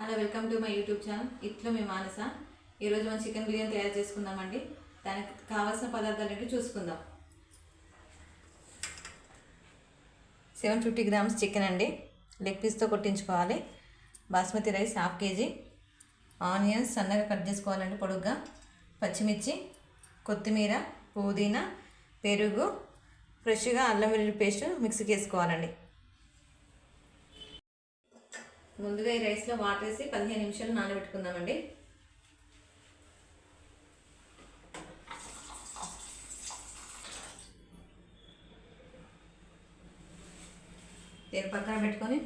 Hello welcome to my YouTube channel. ఇట్లో మీ మానస. ఈరోజు మనం చికెన్ బిర్యానీ తయారు చేసుకుందామండి. దానికి కావాల్సిన పదార్థాలు ఏంటి చూసుకుందాం. సెవెన్ ఫిఫ్టీ గ్రామ్స్ చికెన్ అండి. లెగ్ పీస్తో కొట్టించుకోవాలి. Basmati rice half KG. Onions సన్నగా కట్ చేసుకోవాలండి పొడుగ్గా. పచ్చిమిర్చి కొత్తిమీర పుదీనా పెరుగు ఫ్రెష్గా అల్లం వెల్లుల్లి పేస్ట్ మిక్సీకి వేసుకోవాలండి. ముందుగా ఈ రైస్లో వాటర్ వేసి పదిహేను నిమిషాలు నానబెట్టుకుందామండి. దీని పక్కన పెట్టుకొని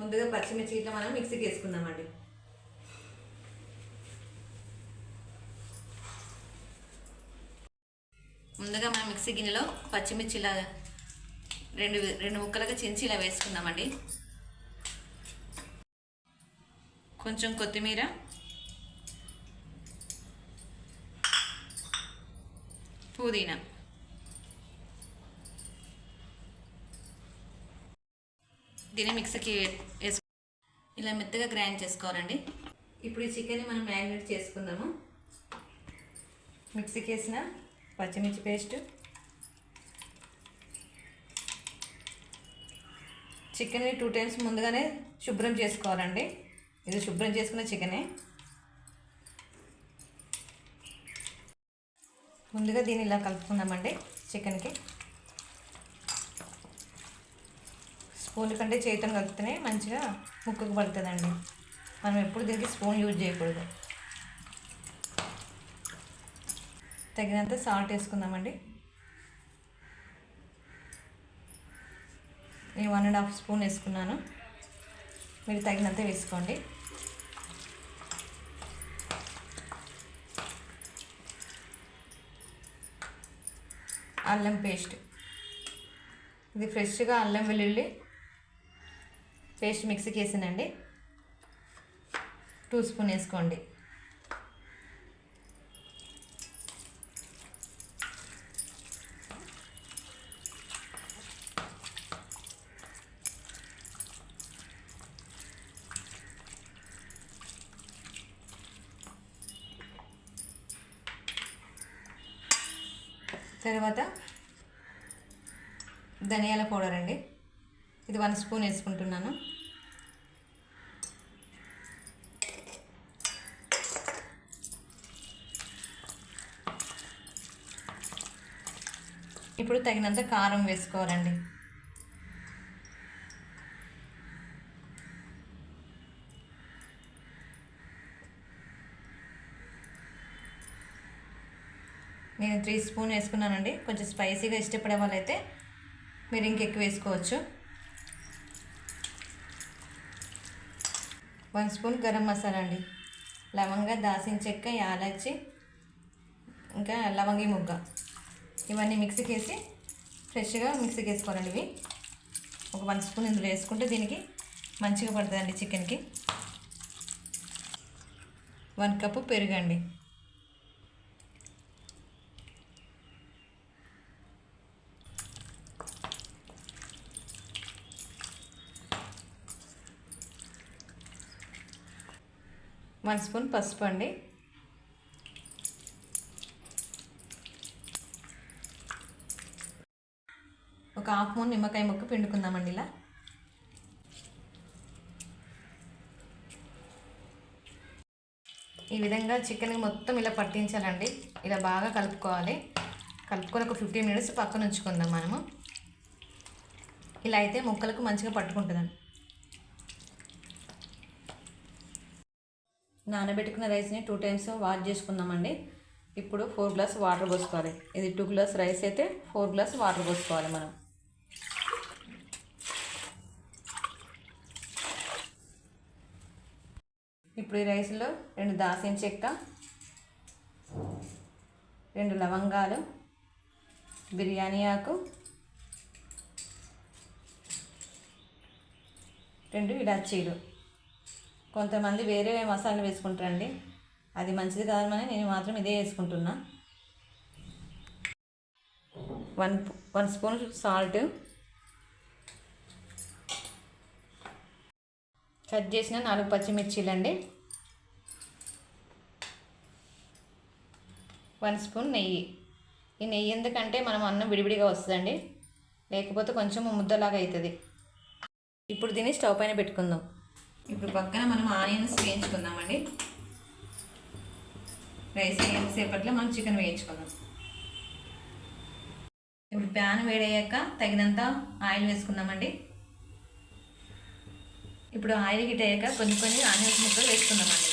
ముందుగా పచ్చిమిర్చి ఇట్లా మనం మిక్సీకి వేసుకుందామండి. ముందుగా మనం మిక్సీ గిన్నెలో పచ్చిమిర్చి ఇలా రెండు రెండు ముక్కలుగా చించి ఇలా వేసుకుందామండి. కొంచెం కొత్తిమీర. పుదీనా. దీన్ని మిక్సీకి వేసు ఇలా మెత్తగా గ్రైండ్ చేసుకోవాలండి. ఇప్పుడు ఈ చికెన్ని మనం మ్యారినేట్ చేసుకుందాము. మిక్సీకి వేసిన పచ్చిమిర్చి పేస్ట్. చికెన్ని టూ టైమ్స్ ముందుగానే శుభ్రం చేసుకోవాలండి. ఇది శుభ్రం చేసుకున్న చికెనే. ముందుగా దీన్ని ఇలా కలుపుకుందామండి చికెన్కి. స్పూన్ కంటే చేతితో కలిపితేనే మంచిగా ముక్కకు పడుతుందండి. మనం ఎప్పుడు దీనికి స్పూన్ యూజ్ చేయకూడదు. తగినంత సాల్ట్ వేసుకుందామండి. నేను వన్ అండ్ హాఫ్ స్పూన్ వేసుకున్నాను. మీరు తగినంత వేసుకోండి. అల్లం పేస్ట్. ఇది ఫ్రెష్గా అల్లం వెల్లుల్లి పేస్ట్ మిక్సీకి వేసానండి. టూ స్పూన్ వేసుకోండి. తర్వాత ధనియాల పౌడర్ అండి. ఇది వన్ స్పూన్ వేసుకుంటున్నాను. ఇప్పుడు తగినంత కారం వేసుకోవాలండి. నేను త్రీ స్పూన్ వేసుకున్నానండి. కొంచెం స్పైసీగా ఇష్టపడే వాళ్ళైతే మీరు ఇంకెక్కువ వేసుకోవచ్చు. వన్ స్పూన్ గరం మసాలా అండి. లవంగ దాసిన చెక్క యాలచ్చి ఇంకా లవంగి ముగ్గ. ఇవన్నీ మిక్సీకి వేసి ఫ్రెష్గా మిక్సీకి వేసుకోవాలండి ఇవి. ఒక వన్ స్పూన్ ఇందులో వేసుకుంటే దీనికి మంచిగా పడుతుందండి చికెన్కి. వన్ కప్పు పెరుగండి. వన్ స్పూన్ పసుపు అండి. ఒక హాఫ్ మూన్ నిమ్మకాయ ముక్క పిండుకుందామండి ఇలా. ఈ విధంగా చికెన్ మొత్తం ఇలా పట్టించాలండి. ఇలా బాగా కలుపుకోవాలి. కలుపుకొని ఒక ఫిఫ్టీన్ మినిట్స్ పక్కన ఉంచుకుందాం మనము. ఇలా అయితే ముక్కలకు మంచిగా పట్టుకుంటుందండి. నానబెట్టుకున్న రైస్ని టూ టైమ్స్ వాష్ చేసుకుందామండి. ఇప్పుడు ఫోర్ గ్లాస్ వాటర్ పోసుకోవాలి. ఇది టూ గ్లాస్ రైస్ అయితే ఫోర్ గ్లాస్ వాటర్ పోసుకోవాలి మనం. ఇప్పుడు ఈ రైస్లో రెండు దాసిన చెక్క రెండు లవంగాలు బిర్యానీ ఆకు రెండు ఇలాచీలు. కొంతమంది వేరే మసాలాలు వేసుకుంటారండి. అది మంచిది కాదని నేను మాత్రం ఇదే వేసుకుంటున్నా. One one spoon salt cut చేసిన నాలుగు పచ్చిమిర్చిలు అండి వన్ స్పూన్ నెయ్యి. ఈ నెయ్యి ఎందుకంటే మనం అన్నం విడివిడిగా వస్తుందండి. లేకపోతే కొంచెం ముద్దలాగా అవుతుంది ఇప్పుడు దీన్ని స్టవ్ పైన పెట్టుకుందాం. ఇప్పుడు పక్కన మనం ఆనియన్స్ వేయించుకుందామండి. రైస్ సేపట్లో మనం చికెన్ వేయించుకుందాం. ఇప్పుడు ప్యాన్ వేడయ్యాక తగినంత ఆయిల్ వేసుకుందామండి. ఇప్పుడు ఆయిల్ గిట్ అయ్యాక కొన్ని కొన్ని ఆనియన్స్ ముక్కలు వేసుకుందామండి.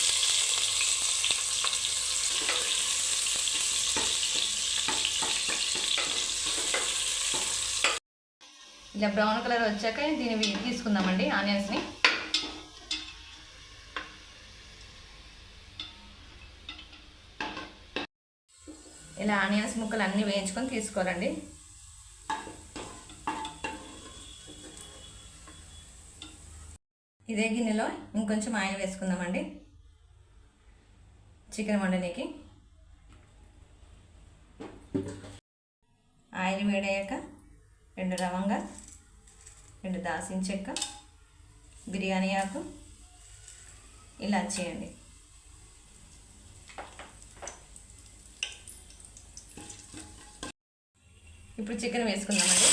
ఇలా బ్రౌన్ కలర్ వచ్చాక దీన్ని తీసుకుందామండి ఆనియన్స్ని. ఇలా ఆనియన్స్ ముక్కలు అన్నీ వేయించుకొని తీసుకోవాలండి ఇదే గిన్నెలో ఇంకొంచెం ఆయిల్ వేసుకుందామండి. చికెన్ వండనీకి. ఆయిల్ వేడయ్యాక రెండు లవంగా రెండు దాసిన చెక్క బిర్యానీ ఆకు ఇలా చేయండి ఇప్పుడు చికెన్ వేసుకుందామండి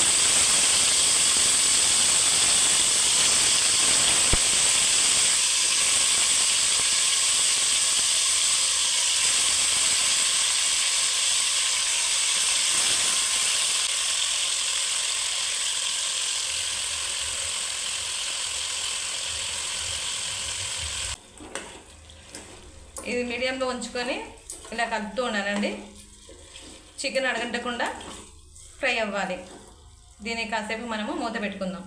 ఇది మీడియంలో ఉంచుకొని ఇలా కలుపుతూ ఉన్నానండి చికెన్ అడగంటకుండా ఫ్రై అవ్వాలి. దీన్ని కాసేపు మనము మూత పెట్టుకుందాం.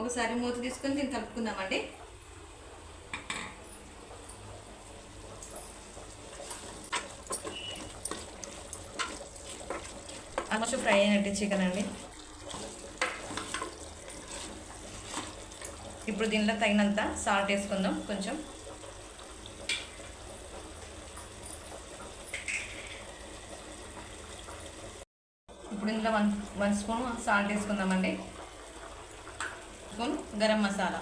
ఒకసారి మూత తీసుకొని దీన్ని కలుపుకుందామండి. ఆల్మోస్ట్ ఫ్రై అయినట్టు చికెన్ అండి. ఇప్పుడు దీనిలో తగినంత సాల్ట్ వేసుకుందాం కొంచెం. ఇప్పుడు ఇందులో వన్ వన్ స్పూన్ సాల్ట్ వేసుకుందామండి. స్పూన్ గరం మసాలా.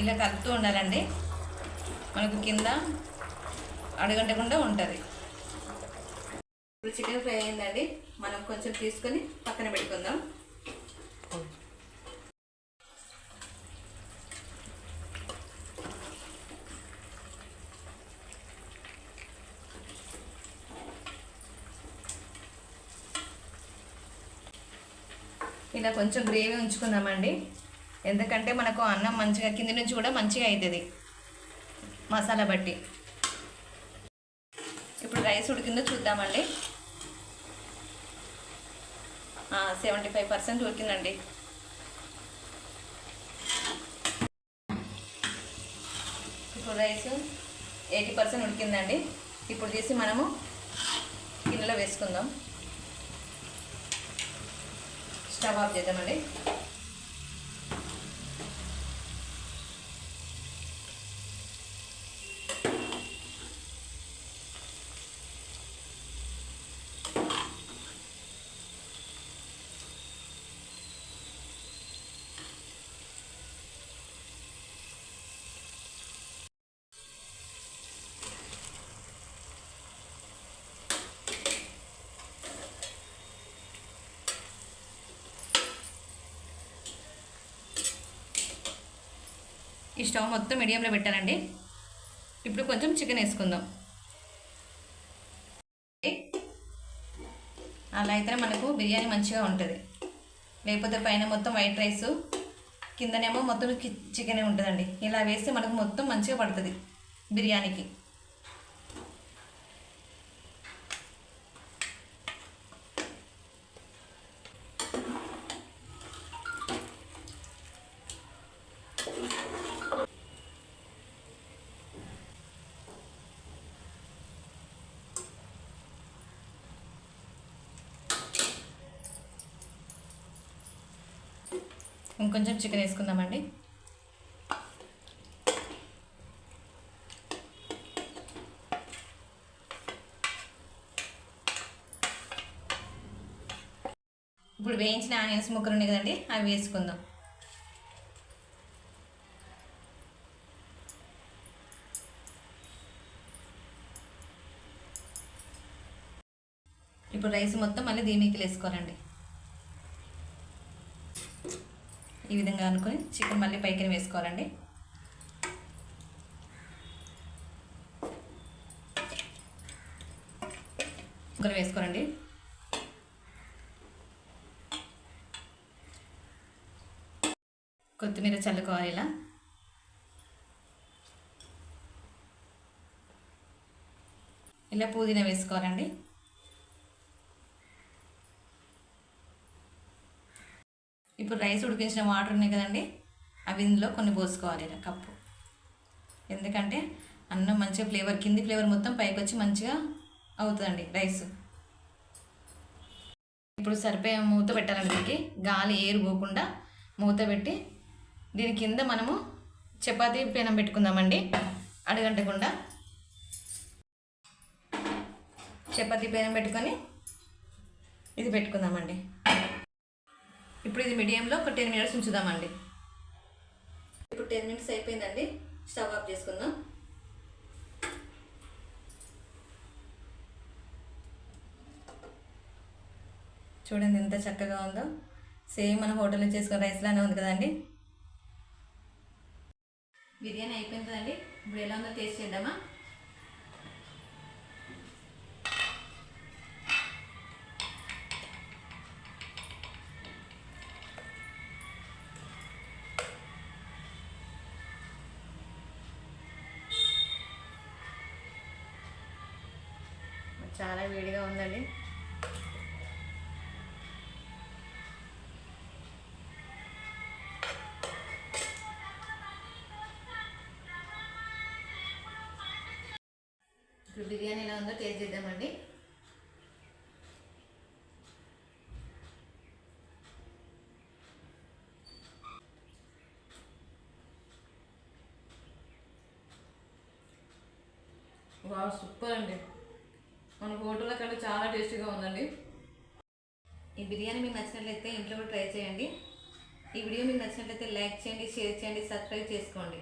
ఇలా కలుపుతూ ఉండాలండి. మనకు కింద అడగంటకుండా ఉంటుంది. ఇప్పుడు చికెన్ ఫ్రై అయిందండి. కొంచెం తీసుకొని పక్కన పెట్టుకుందాం. ఇలా కొంచెం గ్రేవీ ఉంచుకుందామండి. ఎందుకంటే మనకు అన్నం మంచిగా కింద నుంచి కూడా మంచిగా అవుతుంది మసాలా బట్టి. ఇప్పుడు రైస్ ఉడికిందో చూద్దామండి. సెవెంటీ ఫైవ్ పర్సెంట్ ఉడికిందండి ఇప్పుడు రైస్ ఎయిటీ పర్సెంట్ ఉడికిందండి. ఇప్పుడు తీసి మనము గిన్నెలో వేసుకుందాం. స్టవ్ ఆఫ్ చేద్దామండి. స్టవ్ మొత్తం మీడియంలో పెట్టానండి. ఇప్పుడు కొంచెం చికెన్ వేసుకుందాం. అలా అయితేనే మనకు బిర్యానీ మంచిగా ఉంటుంది. లేకపోతే పైన మొత్తం వైట్ రైస్ కిందనేమో మొత్తం చికెనే ఉంటుందండి. ఇలా వేస్తే మనకు మొత్తం మంచిగా పడుతుంది బిర్యానీకి. ఇంకొంచెం చికెన్ వేసుకుందామండి. ఇప్పుడు వేయించిన ఆనియన్స్ ముక్కలు ఉన్నాయి కదండి అవి వేసుకుందాం. ఇప్పుడు రైస్ మొత్తం మళ్ళీ దీనికి వేసుకోవాలండి. ఈ విధంగా అనుకొని చికెన్ మళ్ళీ పైకి వేసుకోవాలండి. ముక్కలు వేసుకోరండి. కొత్తిమీర చల్లుకోవాలి ఇలా. ఇలా పుదీనా వేసుకోవాలండి. ఇప్పుడు రైస్ ఉడికించిన వాటర్ ఉన్నాయి కదండి అవి ఇందులో కొన్ని పోసుకోవాలి కప్పు. ఎందుకంటే అన్నం మంచిగా ఫ్లేవర్ కింది ఫ్లేవర్ మొత్తం పైకి వచ్చి మంచిగా అవుతుందండి రైస్. ఇప్పుడు సరిపోయే మూత పెట్టాలండి దీనికి. గాలి ఏరు పోకుండా మూత పెట్టి దీని కింద మనము చపాతీ పెనం పెట్టుకుందామండి అడగంటకుండా. చపాతీ పెనం పెట్టుకొని ఇది పెట్టుకుందామండి. ఇప్పుడు ఇది మీడియంలో ఒక టెన్ మినిట్స్ ఉంచుదామండి. ఇప్పుడు టెన్ మినిట్స్ అయిపోయిందండి. స్టవ్ ఆఫ్ చేసుకుందాం. చూడండి ఎంత చక్కగా ఉందో. సేమ్ మన హోటల్లో చేసుకున్న రైస్ లానే ఉంది కదండి. బిర్యానీ అయిపోయింది కదండి ఇప్పుడు ఎలా ఉందో టేస్ట్ చేద్దామా? చాలా వేడిగా ఉందండి. ఇప్పుడు బిర్యానీ ఎలా ఉందో టేస్ట్ చేద్దామండి. వా సూపర్ అండి. మన హోటల్లో కంటే చాలా టేస్టీగా ఉందండి. ఈ బిర్యానీ మీకు నచ్చినట్లయితే ఇంట్లో కూడా ట్రై చేయండి. ఈ వీడియో మీకు నచ్చినట్లయితే లైక్ చేయండి షేర్ చేయండి సబ్స్క్రైబ్ చేసుకోండి.